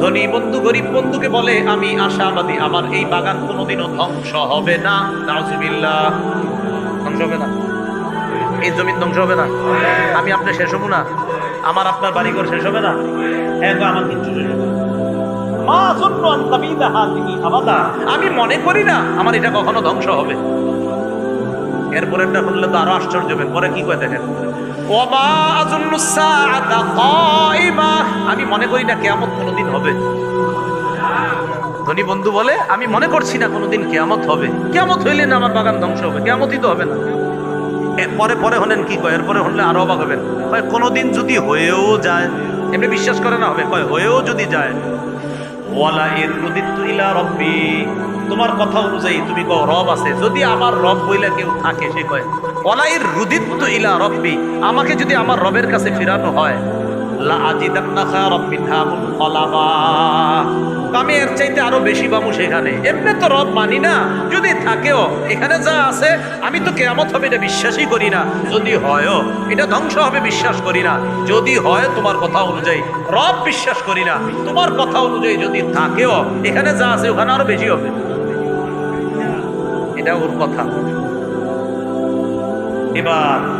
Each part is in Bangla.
ধনী বন্ধু গরিব বন্ধুকে বলে আমি আশাবাদী আমার এই বাগান কোনোদিনও ধ্বংস হবে না। ধ্বংস হবে না। এই জমিন ধ্বংস হবে না। আমি আপনার শেষ হব না। আমার আপনার বাড়িঘর শেষ হবে না। হ্যাঁ আমার কিচ্ছু শেষ হবে আমি মনে করি না আমার এটা কখনো ধ্বংস হবে। এরপরেরটা শুনলে তো আরও আশ্চর্য পরে কি কয় দেখেন? ওমা মনে করি না কিয়ামত কোনোদিন হবে। ধনী বন্ধু বলে, আমি মনে করছি না কোনোদিন কেয়ামত হবে। কেয়ামত হইলে না আমার বাগান ধ্বংস হবে, কেয়ামতই তো হবে না। পরে পরে হলেন কি কয়? এরপরে হলে আরও অবাক হবেন। কয়, কোনোদিন যদি হয়েও যায়, এমনি বিশ্বাস করে না হবে, কয়, হয়েও যদি যায়, ওয়ালা এর ইলা রব্বি, তোমার কথা অনুযায়ী তুমি কও, রব আছে। যদি আমার রব বইলা কেউ থাকে, সে কয়, ওয়ালা এর রুদিত্তু ইলা রব্বি, আমাকে যদি আমার রবের কাছে ফেরানো হয় আমি এর চাইতে আরও বেশি পাবো সেখানে এমনি তো রব মানি না। যদি থাকেও, এখানে যা আছে, আমি তো কেয়ামত হবে এটা বিশ্বাসই করি না। যদি হয়ও, এটা ধ্বংস হবে বিশ্বাস করি না। যদি হয়, তোমার কথা অনুযায়ী। রব বিশ্বাস করি না। তোমার কথা অনুযায়ী যদি থাকেও, এখানে যা আছে, ওখানে আরও বেশি হবে। এটা ওর কথা। এবার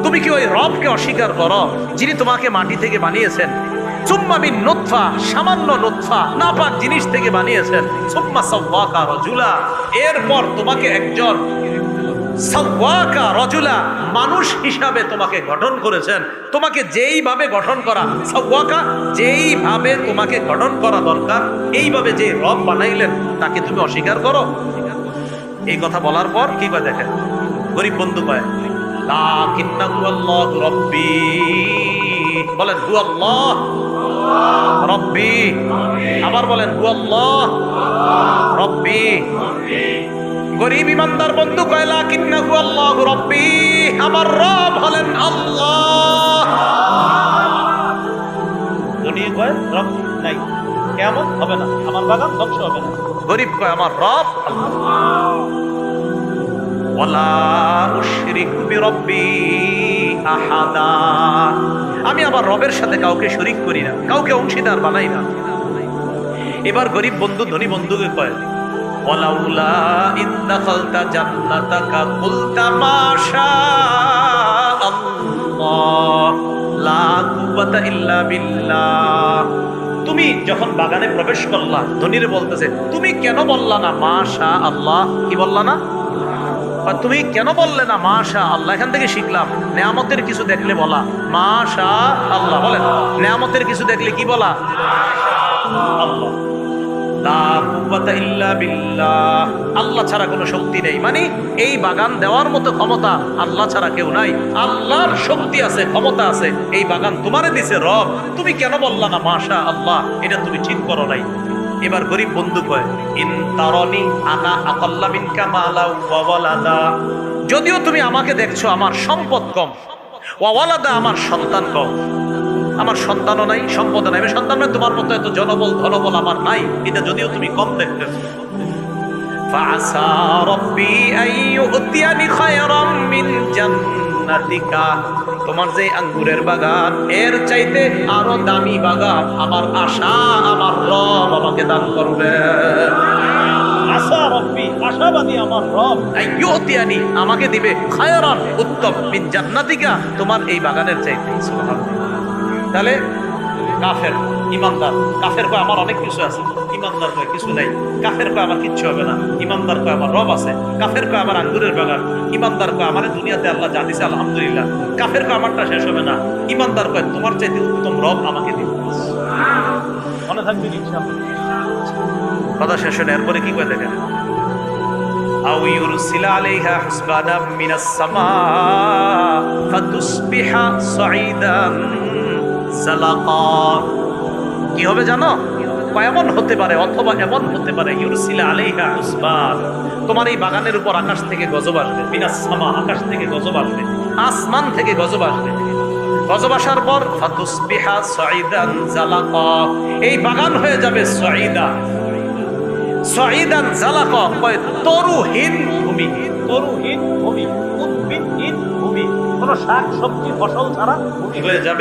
তুমি কি ওই রবকে অস্বীকার করো, যিনি তোমাকে মাটি থেকে বানিয়েছেন? সুম্মা মিন নুতফা, সামান্য নুতফা, নাপাক জিনিস থেকে বানিয়েছেন। সুম্মা সাওয়াকা রাজুলা, এরপর তোমাকে একজন সাওয়াকা রজুলা, মানুষ হিসাবে তোমাকে গঠন করেছেন। তোমাকে যেইভাবে গঠন করা, সাওয়াকা যেইভাবে তোমাকে গঠন করা দরকার, এইভাবে যে রব বানাইলেন, তাকে তুমি অস্বীকার করো? এই কথা বলার পর কি কয় দেখেন? গরিব বন্ধু কয় রাব্বি। বলেন হু আল্লাহ রব্বি। আবার বলেন হু আল্লাহ রব্বি। গরিব ইমানদার বন্ধু কয়লা কিন্নাহু আল্লাহ রব্বি আমার রব হলেন আল্লাহ ধনী কয়, রব নাই। কেমন হবে না, আমার বাগান ধ্বংস হবে না। গরিব কয়, আমার রব আল্লাহ আমি আমার রবের সাথে কাউকে শরিক করি না, কাউকে অংশীদার বানাই না। এবার গরিব বন্ধু, ধনী বন্ধুকে কয়, ওয়ালাউলা ইন দাখালতা জান্নাতাকা কুলতা মা আল্লাহ, লা কুওয়াতা ইল্লা তুমি যখন বাগানে প্রবেশ করলা, ধনীরে বলতেছে, তুমি কেন বললা না মাশা আল্লাহ, কি বললা না? তুমি কেন বললে না মাশা আল্লাহ এখান থেকে শিখলাম। নেয়ামতের কিছু দেখলে বলা। মাশা আল্লাহ বলেন। নেয়ামতের কিছু দেখলে কি বলা। আল্লাহ ছাড়া কোনো শক্তি নেই। মানে এই বাগান দেওয়ার মতো ক্ষমতা আল্লাহ ছাড়া কেউ নাই। আল্লাহর শক্তি আছে, ক্ষমতা আছে। এই বাগান তোমারে দিছে রব। তুমি কেন বললা না মাশা আল্লাহ এটা তুমি ঠিক করো নাই। এবার গরিব বন্ধু কয় ইন তারনি আনা আকাল্লা মিনকা মালা ওয়া ওয়ালাদা যদিও তুমি আমাকে দেখছো আমার সম্পদ কম ওয়া ওয়ালাদা আমার সন্তান কম আমার সন্তানও নাই সম্পদ নাই আমি সন্তান নাই তোমার মতো এত জনবল ধনবল আমার নাই এটা যদিও তুমি কম দেখতেছো فعسى ربي أن يؤتيني خيرا من জান্নাতিকা তোমার যে আঙ্গুরের বাগান এর চাইতে আরও দামি বাগান আমার আশা আমার রব আমাকে দান করবে। আমাকে দিবে খায়রান উত্তম মিন জান্নাতিকা তোমার এই বাগানের চাইতে তাহলে কাফের ইমানদার কাফের কয় আমার অনেক কিছু আছে। ইমানদার কয় কিছু নাই কাফের কয় আমার কিচ্ছু হবে না ইমানদার কয় আমার রব আছে কাফের কয় আমার আঙ্গুরের বাগান ইমানদার কয় আমার দুনিয়াতে আল্লাহ যা দিছে আলহামদুলিল্লাহ কাফের কয় আমারটা শেষ হবে না ইমানদার কয় তোমার চাইতে উত্তম রব আমাকে দিবে থাকবেন ইনশাআল্লাহ কথা শেষ হলে এরপরে কি করে দেখেন أو يرسل عليها حسبانا من السماء فتصبح صعيدا زلقا কি হবে জানো এমন হতে পারে অথবা এমন হতে পারে ইউরসিলা আলাইহা হুসবান তোমার এই বাগানের উপর আকাশ থেকে গজব আসবে মিনাস সামা আকাশ থেকে গজব আসবে আসমান থেকে গজব আসবে। গজব আসার পর ফাতুসবিহা সাইদান জালাকা। এই বাগান হয়ে যাবে সাইদা সাইদান জালাকা কয় তরুহীন ভূমি। তরুহীন ভূমি উদ্ভিদহীন ভূমি। কোনো শাক সবজি ফসল ছাড়া ভূমি হয়ে যাবে